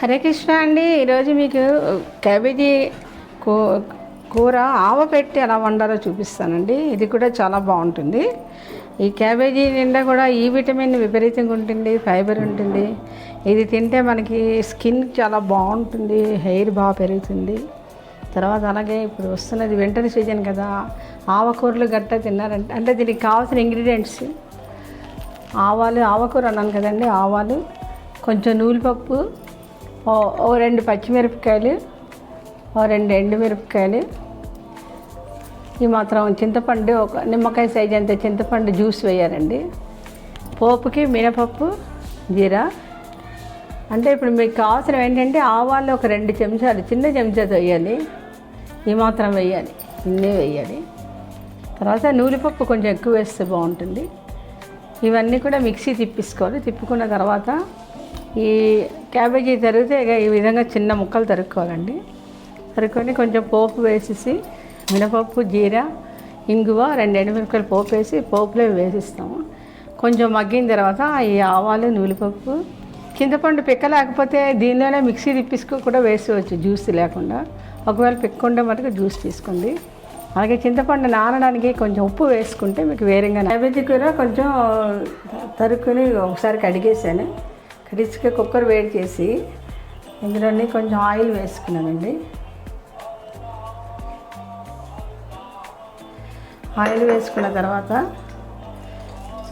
హరే కృష్ణ అండి. ఈరోజు మీకు క్యాబేజీ కూ కూర ఆవ పెట్టి ఎలా వండాలో చూపిస్తానండి. ఇది కూడా చాలా బాగుంటుంది. ఈ క్యాబేజీ నిండా కూడా ఈ విటమిన్ విపరీతంగా ఉంటుంది ఫైబర్ ఉంటుంది. ఇది తింటే మనకి స్కిన్ చాలా బాగుంటుంది హెయిర్ బాగా పెరుగుతుంది. తర్వాత అలాగే ఇప్పుడు వస్తున్నది వింటర్ సీజన్ కదా. ఆవకూరలు గట్ట తిన్నారంటే అంటే దీనికి కావాల్సిన ఇంగ్రీడియంట్స్. ఆవాలు ఆవకూర అన్నాను కదండి ఆవాలు కొంచెం నూలుపప్పు ఓ ఓ రెండు పచ్చిమిరపకాయలు ఓ రెండు ఎండుమిరపకాయలు. ఈ మాత్రం చింతపండు ఒక నిమ్మకాయ సైజ్ అంత చింతపండు జ్యూస్ వేయాలండి. పోపుకి మినపప్పు జీరా. అంటే ఇప్పుడు మీకు కావాల్సిన ఏంటంటే ఆవాలు ఒక రెండు చెంచాలు చిన్న చెంచాతో వేయాలి. ఈ మాత్రం వేయాలి ఇన్నే వేయాలి. తర్వాత నూలిపప్పు కొంచెం ఎక్కువ వేస్తే బాగుంటుంది. ఇవన్నీ కూడా మిక్సీ తిప్పేసుకోవాలి. తిప్పుకున్న తర్వాత ఈ క్యాబేజీ తరిగితే ఇక ఈ విధంగా చిన్న ముక్కలు తరుక్కోవాలండి. తరుక్కొని కొంచెం పోపు వేసేసి మినపప్పు జీరా ఇంగువ రెండు ఎండుమిరపకాయలు పోపు వేసి పోపులో వేసిస్తాము. కొంచెం మగ్గిన తర్వాత ఈ ఆవాలు నూలిపప్పు చింతపండు పిక్క లేకపోతే దీనిలోనే మిక్సీ తిప్పిసుకో కూడా వేసుకోవచ్చు జ్యూస్ లేకుండా. ఒకవేళ పిక్కుంటే మటుకు జ్యూస్ తీసుకోండి. అలాగే చింతపండు నానడానికి కొంచెం ఉప్పు వేసుకుంటే మీకు వేరేగా క్యాబేజీ కూర కొంచెం తరుక్కుని ఒకసారి కడిగేసాను. కడిచి కుక్కర్ వేడి చేసి ఇందులోని కొంచెం ఆయిల్ వేసుకున్నానండి. ఆయిల్ వేసుకున్న తర్వాత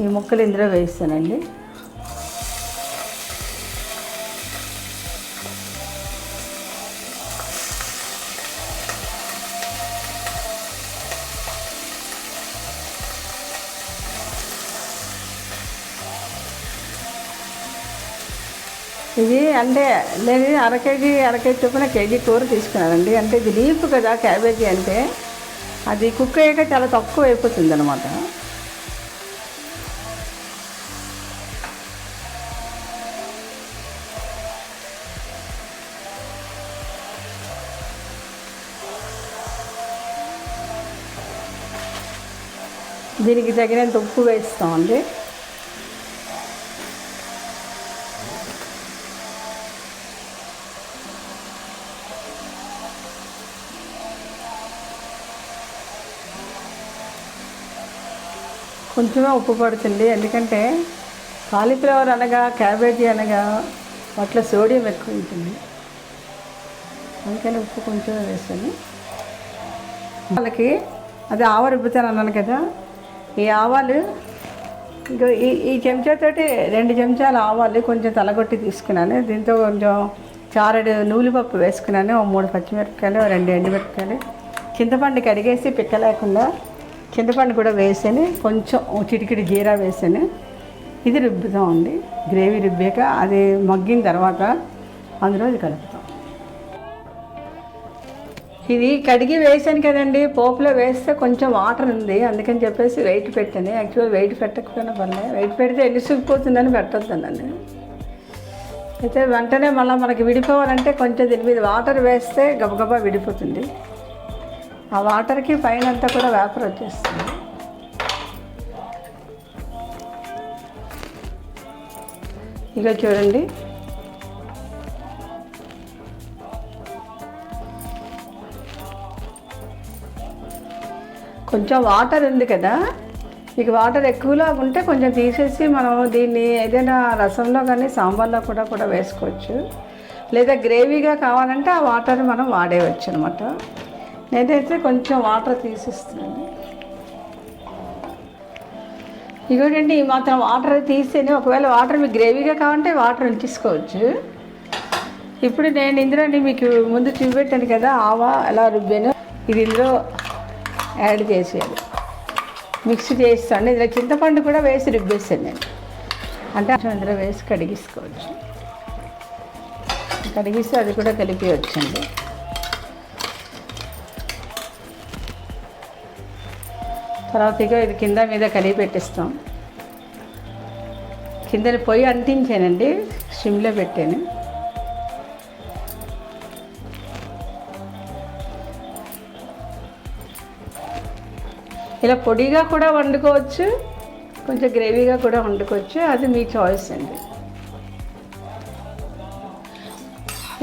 ఈ ముక్కలు ఇందులో వేస్తానండి. ఇది అంటే నేను అర కేజీ అర కేజీ చొప్పున కేజీ కూర తీసుకున్నానండి. అంటే ఇది లీఫ్ కదా క్యాబేజీ అంటే అది కుక్ అయ్యాక చాలా తక్కువ అయిపోతుంది అనమాట దీనికి తగినంత ఉప్పు వేస్తామండి. కొంచెమే ఉప్పు పడుతుంది. ఎందుకంటే కాలీఫ్లవర్ అనగా క్యాబేజీ అనగా వాటిలో సోడియం ఎక్కువ ఉంటుంది. అందుకని ఉప్పు కొంచెం వేస్తాను. వాళ్ళకి అది ఆవ రుబ్బుతాను అన్నాను కదా. ఈ ఆవాలు ఇంకా ఈ ఈ చెంచాతోటి రెండు చెంచాలు ఆవాలు కొంచెం తలగొట్టి తీసుకున్నాను. దీంతో కొంచెం చారడు నూలుపప్పు వేసుకున్నాను. ఓ మూడు పచ్చిమిరపకాయలు రెండు ఎండుమిరపకాయలు. చింతపండు కడిగేసి పిక్క లేకుండా చింతపండు కూడా వేసాను. కొంచెం చిటికిడి జీరా వేసాను. ఇది రుబ్బుతామండి గ్రేవీ రుబ్బాక అది మగ్గిన తర్వాత అందులో ఇది కలుపుతాం. ఇది కడిగి వేసాను కదండి. పోపులో వేస్తే కొంచెం వాటర్ ఉంది. అందుకని చెప్పేసి వెయిట్ పెట్టాను. యాక్చువల్ వెయిట్ పెట్టకపోయినా పర్లేదు. వెయిట్ పెడితే ఎలిసిపోతుందని పెట్టొద్దనండి అయితే వెంటనే మళ్ళీ మనకి విడిపోవాలంటే కొంచెం దీని మీద వాటర్ వేస్తే గబగబా విడిపోతుంది. ఆ వాటర్కి పైన అంతా కూడా వేపర్ వచ్చేస్తుంది. ఇక చూడండి. కొంచెం వాటర్ ఉంది కదా. ఇక వాటర్ ఎక్కువలో ఉంటే కొంచెం తీసేసి మనం దీన్ని ఏదైనా రసంలో కానీ సాంబార్లో కూడా కూడా వేసుకోవచ్చు. లేదా గ్రేవీగా కావాలంటే ఆ వాటర్ మనం వాడేయవచ్చు అనమాట నేనైతే కొంచెం వాటర్ తీసిస్తున్నాను. ఇదిగోటండి మాత్రం వాటర్ తీస్తేనే ఒకవేళ వాటర్ మీకు గ్రేవీగా కావాలంటే వాటర్ ఉంచేసుకోవచ్చు. ఇప్పుడు నేను ఇందులోని మీకు ముందు చూపెట్టాను కదా ఆవా ఎలా రుబ్బాను. ఇది ఇందులో యాడ్ చేసేయాలి. మిక్స్ చేస్తాను. ఇందులో చింతపండు కూడా వేసి రుబ్బేస్తాను నేను. అంటే అందులో వేసి కడిగిసుకోవచ్చు. కడిగిస్తే అది కూడా కలిపి వచ్చింది తర్వాత ఇక ఇది కింద మీద కలిగి పెట్టిస్తాం. కింద పొయ్యి అంటించానండి సిమ్లో పెట్టాను. ఇలా పొడిగా కూడా వండుకోవచ్చు కొంచెం గ్రేవీగా కూడా వండుకోవచ్చు అది మీ చాయిస్ అండి.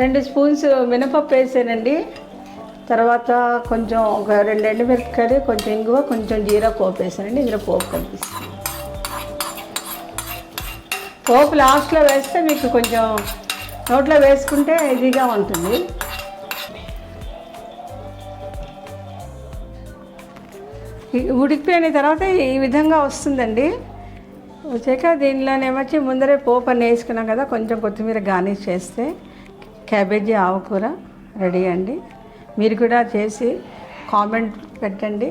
రెండు స్పూన్స్ మినపప్పు వేసానండి. తర్వాత కొంచెం ఒక రెండు ఎండుమిరపకాయలు కొంచెం ఇంగువ కొంచెం జీరా పోపు వేసానండి. ఇందులో పోపు కనిపిస్తుంది పోపు లాస్ట్లో వేస్తే మీకు కొంచెం నోట్లో వేసుకుంటే ఇదిగా ఉంటుంది. ఉడికిపోయిన తర్వాత ఈ విధంగా వస్తుందండి. వచ్చాక దీనిలోనేమొచ్చి ముందరే పోపు అని వేసుకున్నాం కదా కొంచెం కొత్తిమీర గార్నిష్ చేస్తే క్యాబేజీ ఆవకూర రెడీ అండి. మీరు కూడా చేసి కామెంట్ పెట్టండి.